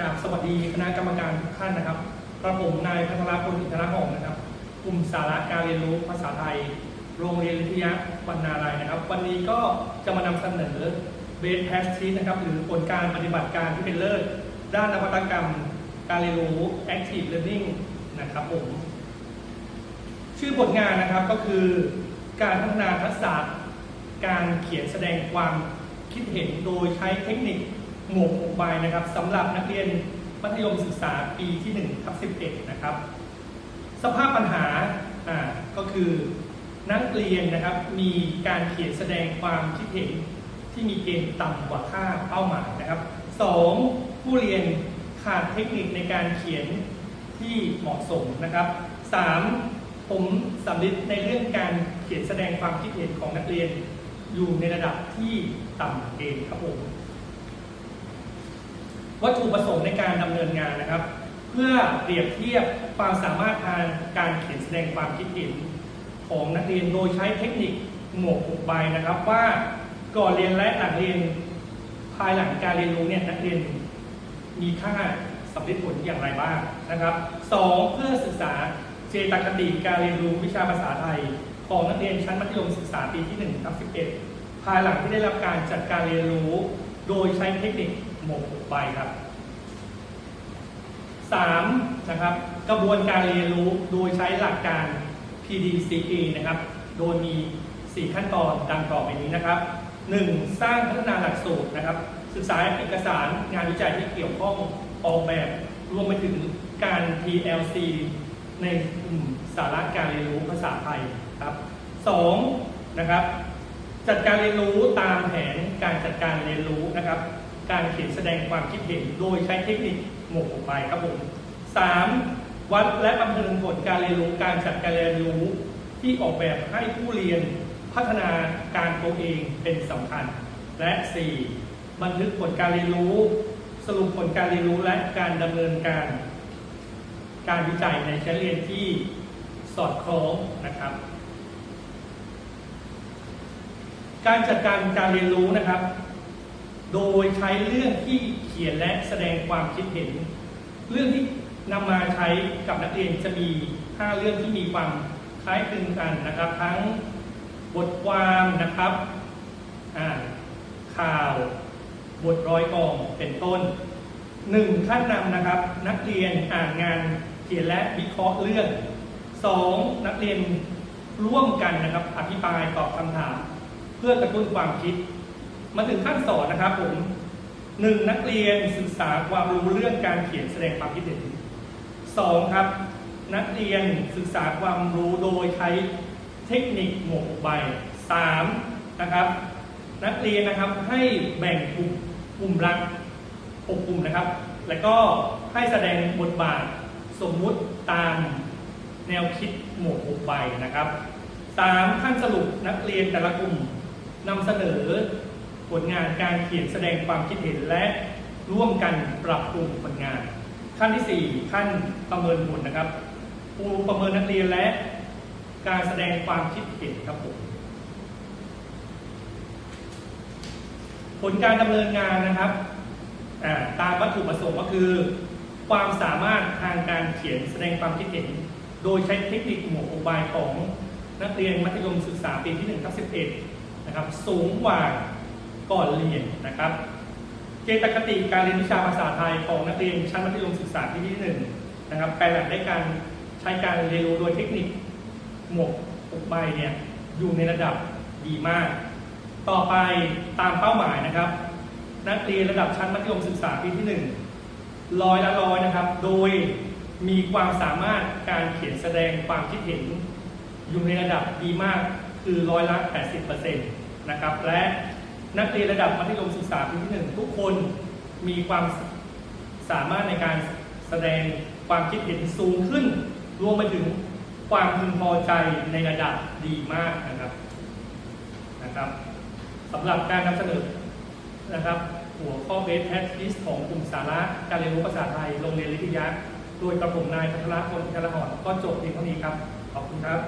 กราบสวัสดีคณะกรรมการทุกท่านนะครับกระผมนายพัทรพลอินทรหงส์นะครับ กลุ่มสาระการเรียนรู้ภาษาไทย โรงเรียนวิทยาวันนาลัยนะครับ วันนี้ก็จะมานำเสนอเบสแพสทีนะครับ หรือผลการปฏิบัติการที่เป็นเลิศ ด้านนวัตกรรม การเรียนรู้ Active Learning นะครับผม ชื่อผลงานนะครับก็คือ การพัฒนาทักษะการเขียนแสดงความคิดเห็นโดยใช้เทคนิค หมวกหกใบนะครับสำหรับนักเรียนมัธยมศึกษาปีที่1ทับ11 นะครับ สภาพปัญหาอ่าก็คือนักเรียนนะครับมีการเขียนแสดงความคิดเห็นที่มีเกณฑ์ต่ำกว่าค่าเป้าหมายนะครับสองผู้เรียนขาดเทคนิคในการเขียนที่เหมาะสมนะครับสามผมสำลิดในเรื่องการเขียนแสดงความคิดเห็นของนักเรียนอยู่ในระดับที่ต่ำเกณฑ์ครับผม วัตถุประสงค์ในการดำเนินงานนะครับ เพื่อเปรียบเทียบความสามารถทางการเขียนแสดงความคิดเห็นของนักเรียนโดยใช้เทคนิคหมวกหกใบนะครับ ว่าก่อนเรียนและหลังเรียนภายหลังการเรียนรู้เนี่ยนักเรียนมีค่าสำเร็จผลอย่างไรบ้างนะครับสองเพื่อศึกษาเจตคติการเรียนรู้วิชาภาษาไทย ของนักเรียนชั้นมัธยมศึกษาปีที่1ทับ11 ภายหลังที่ได้รับการจัดการเรียนรู้ โดยใช้เทคนิคหมวกหกใบครับ 3. นะครับกระบวนการเรียนรู้โดยใช้หลักการ PDCA นะครับ โดยมี 4 ขั้นตอนดังต่อไปนี้นะครับ 1. สร้างพัฒนาหลักสูตรนะครับ ศึกษาเอกสารงานวิจัยที่เกี่ยวข้องออกแบบ รวมไปถึงการ PLC ในกลุ่มสาระการเรียนรู้ภาษาไทยครับ 2. นะครับ จัดการเรียนรู้ตามแผนการจัดการเรียนรู้นะครับ การเขียนแสดงความคิดเห็น โดยใช้เทคนิคหมวกออกไปครับผม 3. วัดและประเมินผลการเรียนรู้การจัดการเรียนรู้ที่ออกแบบให้ผู้เรียนพัฒนาการตัวเองเป็นสำคัญ และ 4. บันทึกผลการเรียนรู้ สรุปผลการเรียนรู้และการดำเนินการ การวิจัยในชั้นเรียนที่สอดคล้องนะครับ การจัดการการเรียนรู้นะครับ โดยใช้เรื่องที่เขียนและแสดงความคิดเห็น เรื่องที่นำมาใช้กับนักเรียนจะมี 5 เรื่องที่มีความคล้ายคลึงกันนะครับ ทั้งบทความนะครับข่าว บทร้อยกองเป็นต้น 1. ขั้นนำนะครับ นักเรียนอ่านงานเขียนและวิเคราะห์เรื่อง 2. นักเรียนร่วมกันนะครับ อภิปรายตอบคำถาม เพื่อกระตุ้นความคิด มาถึงขั้นสอนนะครับผมหนึ่งนักเรียนศึกษาความรู้เรื่องการเขียนแสดงความคิดเห็นสองครับ นักเรียนศึกษาความรู้โดยใช้เทคนิคหมวกใบสามนะครับ นักเรียนนะครับให้แบ่งกลุ่มกลุ่มรักหกกลุ่มนะครับ แล้วก็ให้แสดงบทบาทสมมุติตามแนวคิดหมวกหกใบนะครับสามขั้นสรุปนักเรียนแต่ละกลุ่มนำเสนอ ผลงานการเขียนแสดงความคิดเห็นและร่วมกันปรับปรุงผลงาน ขั้นที่ 4 ขั้นประเมินผลนะครับครูประเมินนักเรียนและการแสดงความคิดเห็นครับผมผลการดำเนินงานนะครับตามวัตถุประสงค์ก็คือ ความสามารถทางการเขียนแสดงความคิดเห็น โดยใช้เทคนิคหมวกอุบายของนักเรียนมัธยมศึกษาปีที่1ทับ11นะครับสูงกว่า ก่อนเรียนนะครับเจตคติการเรียนวิชาภาษาไทยของนักเรียนชั้นมัธยมศึกษาปีที่หนึ่งนะครับแปลหลักได้การใช้การเรียนรู้โดยเทคนิคหมวกหกใบเนี่ยอยู่ในระดับดีมาก ต่อไปตามเป้าหมายนะครับ นักเรียนระดับชั้นมัธยมศึกษาปีที่หนึ่งร้อยละร้อยนะครับ โดยมีความสามารถการเขียนแสดงความคิดเห็น อยู่ในระดับดีมากคือร้อยละ 80%นะครับ และ นักเรียนระดับมัธยมศึกษาปีที่หนึ่งทุกคนมีความสามารถในการแสดงความคิดเห็นสูงขึ้น รวมไปถึงความพึงพอใจในระดับดีมากนะครับนะครับสำหรับการนำเสนอนะครับ หัวข้อเบสแพททิสของกลุ่มสาระการเรียนรู้ภาษาไทยโรงเรียนลิทยาโดยกระผมนายพัทรพลอินทรหอนก็จบเพียงเท่านี้ครับ ขอบคุณครับ